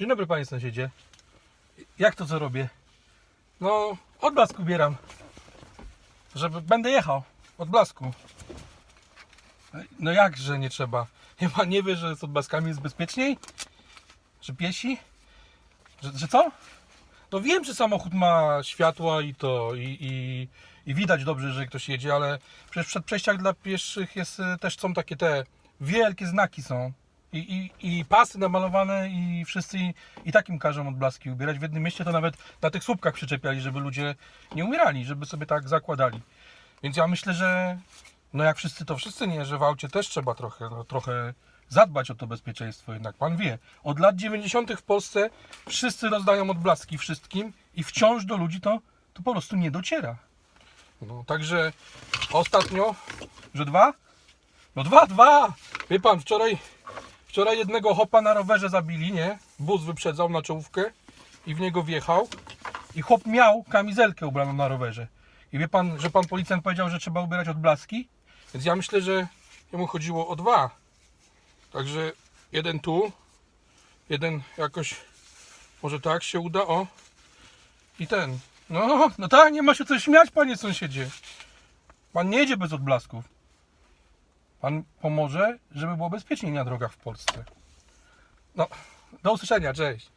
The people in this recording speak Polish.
Dzień dobry panie sąsiedzie. Jak to co robię? No, odblask ubieram. Żeby będę jechał. Od blasku. No jak, że nie trzeba? Pan nie wie, że z odblaskami jest bezpieczniej? Że piesi? Że, że co? No wiem, że samochód ma światła i to, i, i, i widać dobrze, że ktoś jedzie, ale przecież przed przejściach dla pieszych jest, e, też są takie te wielkie znaki są. I, i, I pasy namalowane i wszyscy i, takim każą odblaski ubierać. W jednym mieście to nawet na tych słupkach przyczepiali, żeby ludzie nie umierali, żeby sobie tak zakładali. Więc ja myślę, że no jak wszyscy to wszyscy nie, że w aucie też trzeba trochę, no, trochę zadbać o to bezpieczeństwo jednak. Pan wie, od lat 90. w Polsce wszyscy rozdają odblaski wszystkim i wciąż do ludzi to, to po prostu nie dociera. No, także ostatnio, że dwa? No dwa, dwa! Wie pan, wczoraj, wczoraj jednego hopa na rowerze zabili, nie? Bus wyprzedzał na czołówkę i w niego wjechał. I chłop miał kamizelkę ubraną na rowerze. I wie pan, że pan policjant powiedział, że trzeba ubierać odblaski? Więc ja myślę, że jemu chodziło o dwa. Także jeden tu, jeden jakoś, może tak się uda, o. I ten. No, no tak, nie ma się co śmiać, panie sąsiedzie. Pan nie jedzie bez odblasków. Pan pomoże, żeby było bezpieczniej na drogach w Polsce. No, do usłyszenia, cześć.